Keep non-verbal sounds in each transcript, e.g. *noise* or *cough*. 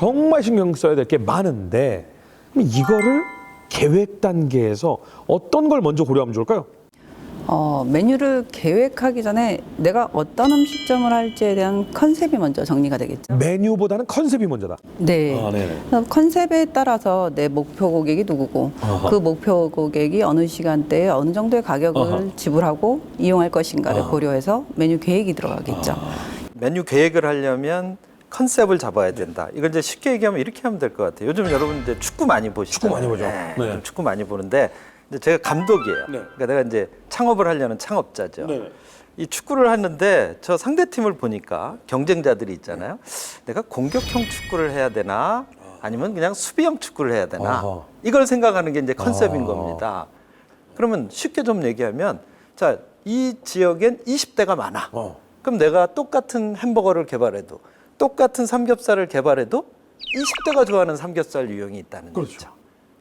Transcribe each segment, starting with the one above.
정말 신경 써야 될 게 많은데 그럼 이거를 계획 단계에서 어떤 걸 먼저 고려하면 좋을까요? 어, 메뉴를 계획하기 전에 내가 어떤 음식점을 할지에 대한 컨셉이 먼저 정리가 되겠죠. 메뉴보다는 컨셉이 먼저다. 네. 아, 네네. 그래서 컨셉에 따라서 내 목표 고객이 누구고 아하. 그 목표 고객이 어느 시간대에 어느 정도의 가격을 아하. 지불하고 이용할 것인가를 아. 고려해서 메뉴 계획이 들어가겠죠. 메뉴 계획을 하려면 컨셉을 잡아야 된다. 이걸 이제 쉽게 얘기하면 이렇게 하면 될 것 같아요. 요즘 여러분 이제 축구 많이 보시죠. 축구 많이 보죠. 네, 네. 좀 축구 많이 보는데 이제 제가 감독이에요. 네. 그러니까 내가 이제 창업을 하려는 창업자죠. 네. 이 축구를 하는데 저 상대 팀을 보니까 경쟁자들이 있잖아요. 내가 공격형 축구를 해야 되나 아니면 그냥 수비형 축구를 해야 되나 아하. 이걸 생각하는 게 이제 컨셉인 아. 겁니다. 그러면 쉽게 좀 얘기하면 자, 이 지역엔 20대가 많아. 어. 그럼 내가 똑같은 햄버거를 개발해도 똑같은 삼겹살을 개발해도 20대가 좋아하는 삼겹살 유형이 있다는 그렇죠. 거죠.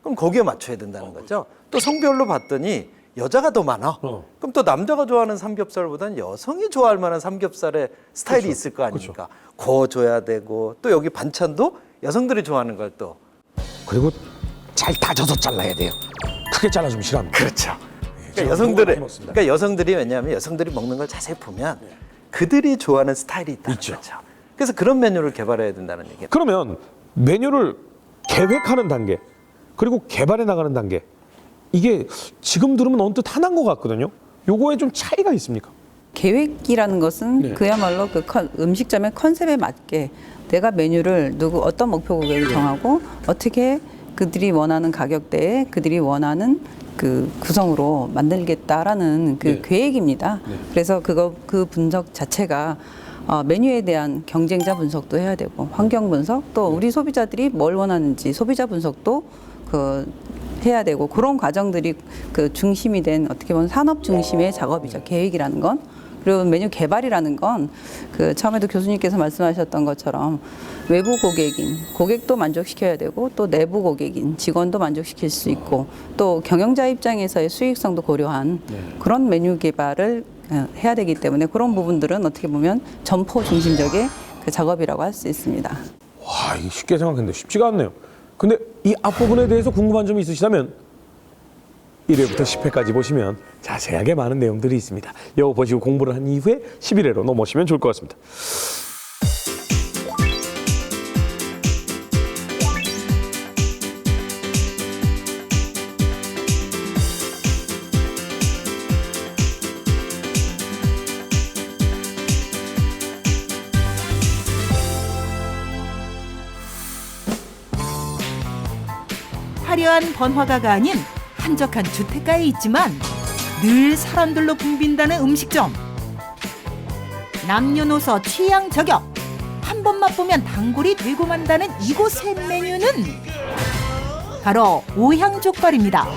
그럼 거기에 맞춰야 된다는 거죠. 또 성별로 봤더니 여자가 더 많아. 어. 그럼 또 남자가 좋아하는 삼겹살보다는 여성이 좋아할 만한 삼겹살의 스타일이 그렇죠. 있을 거 아닙니까? 구워줘야 되고 또 여기 반찬도 여성들이 좋아하는 걸 또. 그리고 잘 다져서 잘라야 돼요. 크게 잘라주면 싫어합니다. 그렇죠. 제가 그러니까 여성들의. 그러니까 여성들이 왜냐하면 여성들이 먹는 걸 자세히 보면 그들이 좋아하는 스타일이 있다는 있죠. 거죠. 그래서 그런 메뉴를 개발해야 된다는 얘기예요. 그러면 메뉴를 계획하는 단계 그리고 개발해 나가는 단계 이게 지금 들으면 언뜻 하나인 것 같거든요. 요거에 좀 차이가 있습니까? 계획이라는 것은 네. 그야말로 그 컨- 음식점의 컨셉에 맞게 내가 메뉴를 누구 어떤 목표 고객을 정하고 어떻게 그들이 원하는 가격대에 그들이 원하는 그 구성으로 만들겠다라는 그 네. 계획입니다. 그래서 그거 그 분석 자체가 어, 메뉴에 대한 경쟁자 분석도 해야 되고 환경 분석 또 우리 소비자들이 뭘 원하는지 소비자 분석도 그 해야 되고 그런 과정들이 그 중심이 된 어떻게 보면 산업 중심의 작업이죠. 계획이라는 건. 그리고 메뉴 개발이라는 건 그 처음에도 교수님께서 말씀하셨던 것처럼 외부 고객인 고객도 만족시켜야 되고 또 내부 고객인 직원도 만족시킬 수 있고 또 경영자 입장에서의 수익성도 고려한 그런 메뉴 개발을 어, 해야 되기 때문에 그런 부분들은 어떻게 보면 점포 중심적의 그 작업이라고 할 수 있습니다. 와, 이게 쉽게 생각했는데 쉽지가 않네요. 근데 이 앞부분에 대해서 궁금한 점이 있으시다면 1회부터 10회까지 보시면 자세하게 많은 내용들이 있습니다. 이거 보시고 공부를 한 이후에 11회로 넘어오시면 좋을 것 같습니다. 화려한 번화가가 아닌 한적한 주택가에 있지만 늘 사람들로 붐빈다는 음식점. 남녀노소 취향 저격. 한 번 맛보면 단골이 되고 만다는 이곳의 메뉴는 바로 오향족발입니다.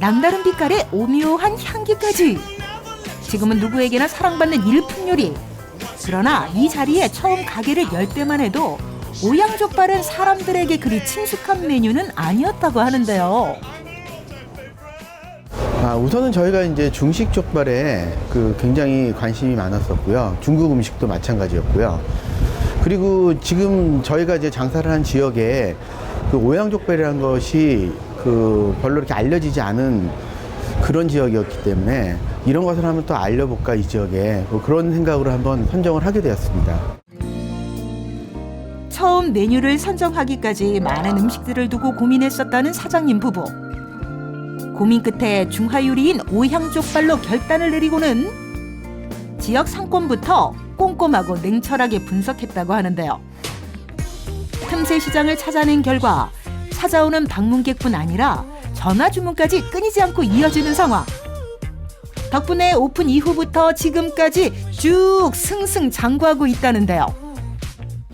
남다른 빛깔에 오묘한 향기까지. 지금은 누구에게나 사랑받는 일품 요리. 그러나 이 자리에 처음 가게를 열 때만 해도 오양족발은 사람들에게 그리 친숙한 메뉴는 아니었다고 하는데요. 아, 우선은 저희가 이제 중식 족발에 그 굉장히 관심이 많았었고요. 중국 음식도 마찬가지였고요. 그리고 지금 저희가 이제 장사를 한 지역에 그 오양족발이라는 것이 그 별로 이렇게 알려지지 않은 그런 지역이었기 때문에 이런 것을 한번 또 알려볼까 이 지역에 뭐 그런 생각으로 한번 선정을 하게 되었습니다. 처음 메뉴를 선정하기까지 많은 음식들을 두고 고민했었다는 사장님 부부. 고민 끝에 중화 요리인 오향족발로 결단을 내리고는 지역 상권부터 꼼꼼하고 냉철하게 분석했다고 하는데요. 틈새 시장을 찾아낸 결과 찾아오는 방문객뿐 아니라 전화 주문까지 끊이지 않고 이어지는 상황. 덕분에 오픈 이후부터 지금까지 쭉 승승장구하고 있다는데요.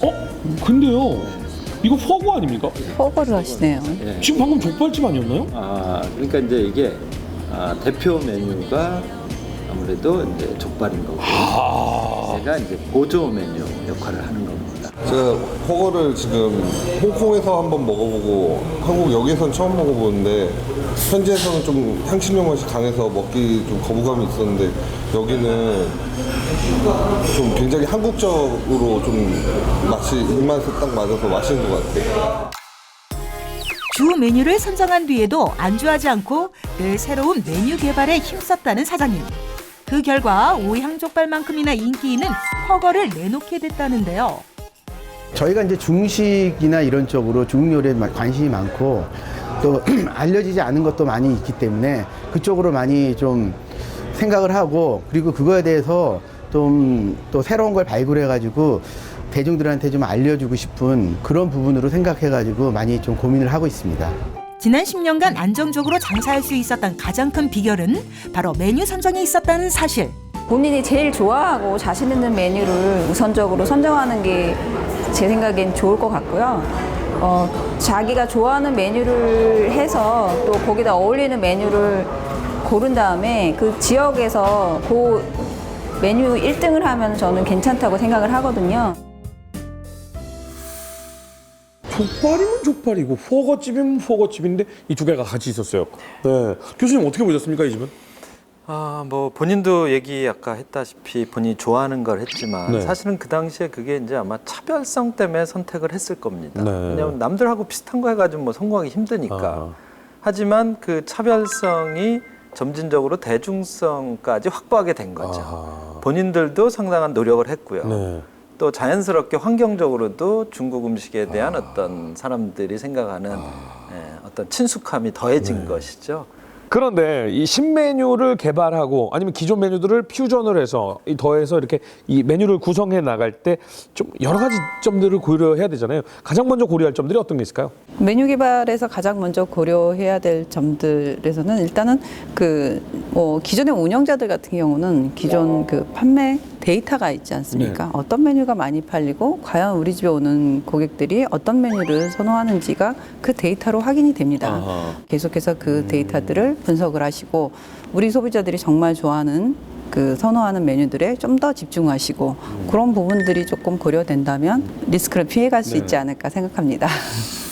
어? 근데요. 이거 허구 아닙니까? 허거를 하시네요. 지금 방금 족발집 아니었나요? 아, 그러니까 이제 이게 아, 대표 메뉴가 아무래도 이제 족발인 거고 아. 제가 이제 보조 메뉴 역할을 하는 겁니다. 제가 허거를 지금 홍콩에서 한번 먹어보고 한국 여기에선 처음 먹어보는데 현지에서는 좀 향신료 맛이 강해서 먹기 좀 거부감이 있었는데 여기는 좀 굉장히 한국적으로 좀 맛이 입맛에 딱 맞아서 맛있는 것 같아요. 주 메뉴를 선정한 뒤에도 안주하지 않고 늘 새로운 메뉴 개발에 힘썼다는 사장님. 그 결과 오향족발만큼이나 인기 있는 허거를 내놓게 됐다는데요. 저희가 이제 중식이나 이런 쪽으로 중국 요리에 마- 관심이 많고 또 *clears throat* 알려지지 않은 것도 많이 있기 때문에 그쪽으로 많이 좀 생각을 하고 그리고 그거에 대해서 좀 또 새로운 걸 발굴해 가지고 대중들한테 좀 알려주고 싶은 그런 부분으로 생각해 가지고 많이 좀 고민을 하고 있습니다. 지난 10년간 안정적으로 장사할 수 있었던 가장 큰 비결은 바로 메뉴 선정에 있었다는 사실. 본인이 제일 좋아하고 자신 있는 메뉴를 우선적으로 선정하는 게 제 생각엔 좋을 것 같고요. 어, 자기가 좋아하는 메뉴를 해서 또 거기다 어울리는 메뉴를 고른 다음에 그 지역에서 그 메뉴 1등을 하면 저는 괜찮다고 생각을 하거든요. 족발이면 족발이고 포거집이면 포거집인데 이 두 개가 같이 있었어요. 네. 교수님 어떻게 보셨습니까 이 집은? 아, 뭐 본인도 얘기 아까 했다시피 본인이 좋아하는 걸 했지만 네. 사실은 그 당시에 그게 이제 아마 차별성 때문에 선택을 했을 겁니다. 네. 왜냐하면 남들하고 비슷한 거 해가지고 뭐 성공하기 힘드니까. 아. 하지만 그 차별성이 점진적으로 대중성까지 확보하게 된 거죠. 아하. 본인들도 상당한 노력을 했고요. 네. 또 자연스럽게 환경적으로도 중국 음식에 대한 어떤 사람들이 생각하는 예, 어떤 친숙함이 더해진 것이죠. 그런데 이 신메뉴를 개발하고 아니면 기존 메뉴들을 퓨전을 해서 이 더해서 이렇게 이 메뉴를 구성해 나갈 때 좀 여러 가지 점들을 고려해야 되잖아요. 가장 먼저 고려할 점들이 어떤 게 있을까요? 메뉴 개발에서 가장 먼저 고려해야 될 점들에서는 일단은 그 뭐 기존의 운영자들 같은 경우는 기존 그 판매 데이터가 있지 않습니까? 어떤 메뉴가 많이 팔리고 과연 우리 집에 오는 고객들이 어떤 메뉴를 선호하는지가 그 데이터로 확인이 됩니다. 아하. 계속해서 그 데이터들을 분석을 하시고 우리 소비자들이 정말 좋아하는 그 선호하는 메뉴들에 좀 더 집중하시고 그런 부분들이 조금 고려된다면 리스크를 피해갈 수 있지 않을까 생각합니다. *laughs*